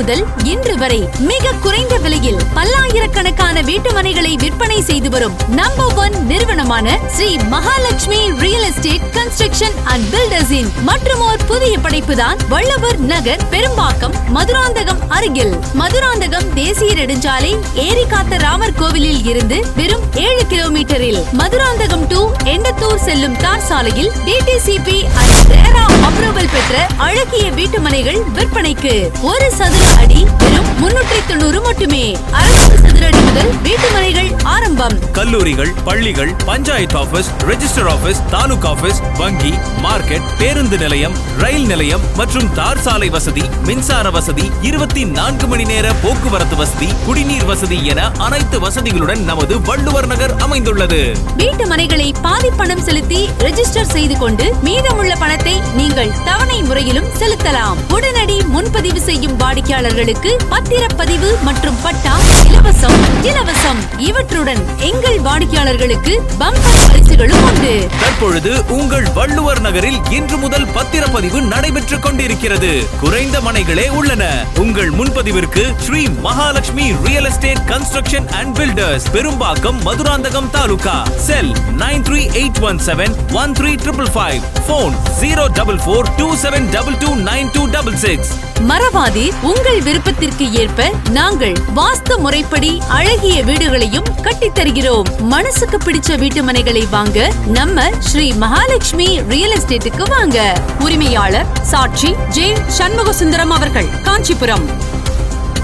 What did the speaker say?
முதல் இன்று வரை மிக குறைந்த விலையில் பல்லாயிரக்கணக்கான வீட்டு மனைகளை விற்பனை செய்து வரும் நம்பர் ஒன் நிறுவனமான Sri Mahalakshmi real estate construction and builders இன் மற்றும் ஒரு புதிய படைப்பு தான் வள்ளுவர் நகர் பெரும்பாக்கம் மதுராந்தகம் அருகில். மதுராந்தகம் தேசிய நெடுஞ்சாலை ஏரிகாத்த ராமர் கோவிலில் இருந்து வெறும் ஏழு கிலோமீட்டரில் மதுராந்தகம் டு எண்டத்தூர் செல்லும் தார் சாலையில் டிடிசிபி அப்ரூவல் பெற்ற அழகிய வீட்டு மனைகள் விற்பனைக்கு ஒரு சதுர அடி வெறும் முன்னூற்றி தொண்ணூறு மட்டுமே. அறுபது சதுர அடி முதல் வீட்டு மனைகள் ஆரம்பம். கல்லூரிகள் பள்ளிகள் panchayat office register office taluk office வங்கி மார்க்கெட் பேருந்து நிலையம் ரயில் நிலையம் மற்றும் தார் சாலை வசதி மின்சார வசதி இருபத்தி நான்கு மணி நேர போக்குவரத்து வசதி குடிநீர் வசதி என அனைத்து வசதிகளுடன் நமது வள்ளுவர் நகர் அமைந்துள்ளது. வீட்டு மனைகளை பாதி பணம் செலுத்தி ரெஜிஸ்டர் செய்து கொண்டு மீதமுள்ள பணத்தை நீங்கள் தவணை முறையிலும் செலுத்தலாம். உடனடி முன்பதிவு செய்யும் வாடிக்கையாளர்களுக்கு பத்திரப்பதிவு மற்றும் பட்டா இலவசம் இலவசம். இவற்றுடன் எங்கள் வாடிக்கையாளர்களுக்கு பம்பர் பரிசுகளும் உண்டு. தற்பொழுது உங்கள் வள்ளுவர் நகரில் இன்று முதல் பத்திரப்பதிவு நடைபெற்றுக் கொண்டிருக்கிறது. குறைந்த மனைகளே உள்ளன. உங்கள் முன்பதிவிற்கு Sri Mahalakshmi real estate construction and builders Perumbakkam Madurantakam taluka. Cell nine three eight one seven one three triple five. Phone zero double four two seven double two nine two double six மறவாதீர் உங்கள் விருப்பத்திற்கு ஏற்ப நாங்கள் வாஸ்து முறைப்படி அழகிய வீடுகளையும் கட்டித்தருகிறோம் மனசுக்கு பிடிச்ச வீட்டு மனைகளை வாங்க நம்ம ஸ்ரீ மகாலட்சுமி ரியல் எஸ்டேட்டுக்கு வாங்க. உரிமையாளர் சாட்சி ஜே சண்முக சுந்தரம் அவர்கள் காஞ்சிபுரம்.